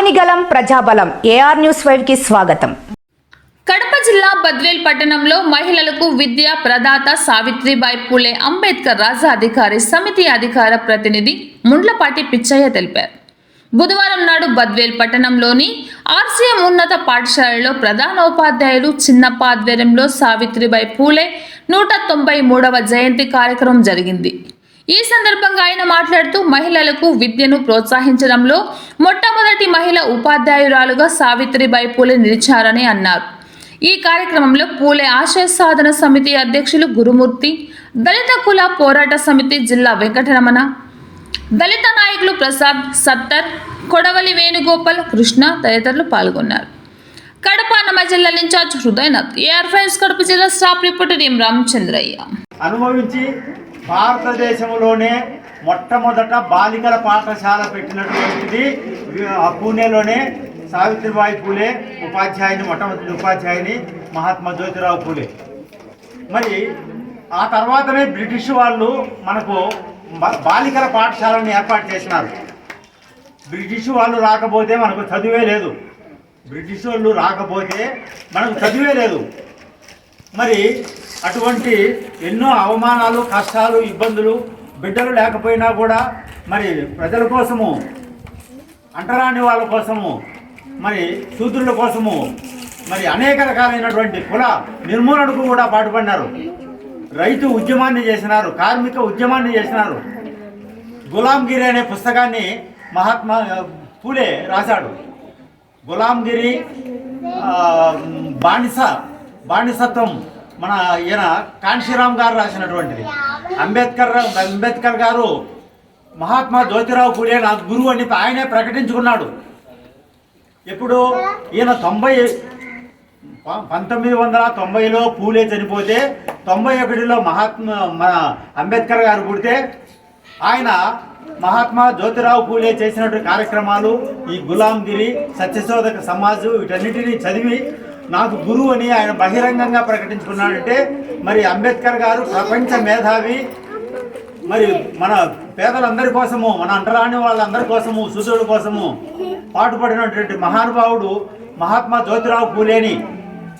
ఆపనిగలం ప్రజాబలం. AR news ఫైవ్కి స్వాగతం. కడప జిల్లా బద్వేల్ పట్టణంలో మహిళలకు విద్య ప్రదాత సావిత్రిబాయి పూలే అంబేద్కర్ రాజ్య అధికారి సమితి అధికార ప్రతినిధి ముండ్లపాటి పిచ్చయ్య తెలిపారు. బుధవారం నాడు బద్వేల్ పట్టణంలోని ఆర్సీఎం ఉన్నత పాఠశాలలో ప్రధానోపాధ్యాయులు చిన్నప్ప ఆధ్వర్యంలో సావిత్రిబాయి పూలే నూట తొంభై మూడవ జయంతి కార్యక్రమం జరిగింది. ఈ సందర్భంగా ఆయన మాట్లాడుతూ మహిళలకు విద్యను ప్రోత్సహించడంలో మొట్టమొదటి మహిళ ఉపాధ్యాయురాలుగా సావిత్రిబాయి పూలే నిలిచారని అన్నారు. ఈ కార్యక్రమంలో పూలే ఆశయ సాధన సమితి అధ్యక్షులు గురుమూర్తి దళిత కుల పోరాట సమితి జిల్లా వెంకటరమణ దళిత నాయకులు ప్రసాద్ సత్తర్ కొడవలి వేణుగోపాల్ కృష్ణ తదితరులు పాల్గొన్నారు. కడప అన్నమయ్య జిల్లా incharge Hridayanath AR fives Kadapa జిల్లా స్టాఫ్ రిపోర్టర్ ఎం రామచంద్రయ్య. అనుభవించి భారతదేశంలోనే మొట్టమొదట బాలికల పాఠశాల పెట్టినటువంటిది ఆ పూణేలోనే సావిత్రిబాయి పూలే ఉపాధ్యాయుని మొట్టమొదటి ఉపాధ్యాయుని మహాత్మా జ్యోతిరావు పూలే. మరి ఆ తర్వాతనే బ్రిటిష్ వాళ్ళు మనకు బాలికల పాఠశాలను ఏర్పాటు చేసినారు. బ్రిటిష్ వాళ్ళు రాకపోతే మనకు చదువే లేదు. బ్రిటిష్ వాళ్ళు రాకపోతే మనకు చదివే లేదు. మరి అటువంటి ఎన్నో అవమానాలు కష్టాలు ఇబ్బందులు బిడ్డలు లేకపోయినా కూడా మరి ప్రజల కోసము అంటరాని వాళ్ళ కోసము మరి శూద్రుల కోసము మరి అనేక రకాలైనటువంటి కుల నిర్మూలనకు కూడా పాటుపడినారు. రైతు ఉద్యమాన్ని చేసినారు కార్మిక ఉద్యమాన్ని చేసినారు. గులాంగిరి అనే పుస్తకాన్ని మహాత్మా పూలే రాశాడు. గులాంగిరి బానిస బానిసత్వం. మన ఈయన కాంశీరామ్ గారు రాసినటువంటిది. అంబేద్కర్ అంబేద్కర్ గారు మహాత్మా జ్యోతిరావు పూలే నా గురువు అని ఆయనే ప్రకటించుకున్నాడు. ఇప్పుడు ఈయన తొంభై ప- పంతొమ్మిది వందల తొంభైలో పూలే చనిపోతే తొంభై ఒకటిలో మహాత్మా మన అంబేద్కర్ గారు పుడితే ఆయన మహాత్మా జ్యోతిరావు పూలే చేసినటువంటి కార్యక్రమాలు ఈ గులాంగిరి సత్యశోధక సమాజు వీటన్నిటిని చదివి నాకు గురువు అని ఆయన బహిరంగంగా ప్రకటించుకున్నాడంటే మరి అంబేద్కర్ గారు ప్రపంచ మేధావి. మరి మన పేదలందరి కోసము మన అంటరాని వాళ్ళందరి కోసము సుధుల కోసము పాటుపడినటువంటి మహానుభావుడు మహాత్మా జ్యోతిరావు పూలేని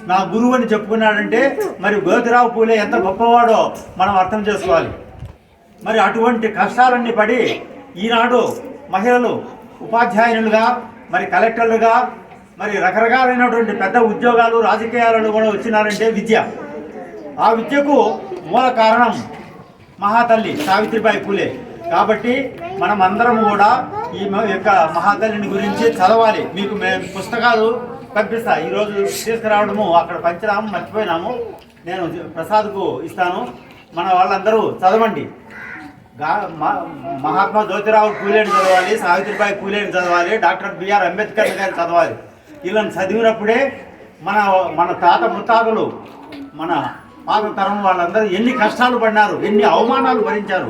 నా గురువు అని చెప్పుకున్నాడంటే మరి జ్యోతిరావు పూలే ఎంత గొప్పవాడో మనం అర్థం చేసుకోవాలి. మరి అటువంటి కష్టాలన్నీ పడి ఈనాడు మహిళలు ఉపాధ్యాయులుగా మరి కలెక్టర్లుగా మరి రకరకాలైనటువంటి పెద్ద ఉద్యోగాలు రాజకీయాలలో కూడా వచ్చినారంటే విద్య. ఆ విద్యకు మూల కారణం మహాతల్లి సావిత్రిబాయి పూలే. కాబట్టి మనం అందరం కూడా ఈ యొక్క మహాతల్లిని గురించి చదవాలి. మీకు మేము పుస్తకాలు పంపిస్తా. ఈరోజు తీసుకురావడము అక్కడ పంచరాము మర్చిపోయినాము. నేను ప్రసాద్కు ఇస్తాను. మన వాళ్ళందరూ చదవండి. మహాత్మా జ్యోతిరావు పూలేని చదవాలి సావిత్రిబాయి పూలేని చదవాలి డాక్టర్ బిఆర్ అంబేద్కర్ గారు చదవాలి. వీళ్ళని చదివినప్పుడే మన మన తాత ముత్తాతలు మన పాత తరం వాళ్ళందరూ ఎన్ని కష్టాలు పడినారు ఎన్ని అవమానాలు భరించారు.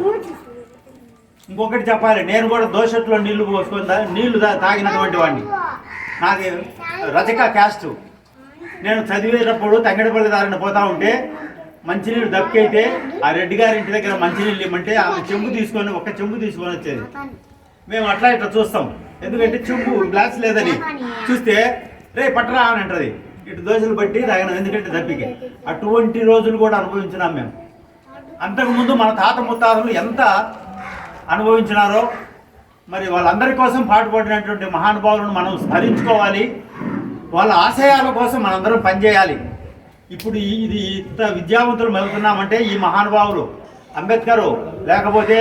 ఇంకొకటి చెప్పాలి నేను కూడా దోషట్లో నీళ్ళు పోసుకొని నీళ్ళు తాగినటువంటి వాడిని. నాది రజక క్యాస్ట్. నేను చదివేటప్పుడు తంగడపల్లి దారిన పోతా ఉంటే మంచినీళ్ళు దక్కైతే ఆ రెడ్డి గారి ఇంటి దగ్గర మంచినీళ్ళు ఇవ్వమంటే ఆమె చెంబు తీసుకొని ఒక చెంబు తీసుకొని వచ్చేది. మేము అట్లా ఇట్లా చూస్తాం. ఎందుకంటే చెంబు గ్లాస్ లేదని. చూస్తే రే పట్టరా అని అంటది. ఇటు దోశలు బట్టి తాగినాం ఎందుకంటే దప్పికే. అటువంటి రోజులు కూడా అనుభవించినాం మేము. అంతకుముందు మన తాత ముత్తాతలు ఎంత అనుభవించినారో మరి వాళ్ళందరి కోసం పాటుపడినటువంటి మహానుభావులను మనం స్మరించుకోవాలి. వాళ్ళ ఆశయాల కోసం మనందరం పనిచేయాలి. ఇప్పుడు ఇది ఇంత విద్యావంతులు వెళ్తున్నామంటే ఈ మహానుభావులు అంబేద్కరు లేకపోతే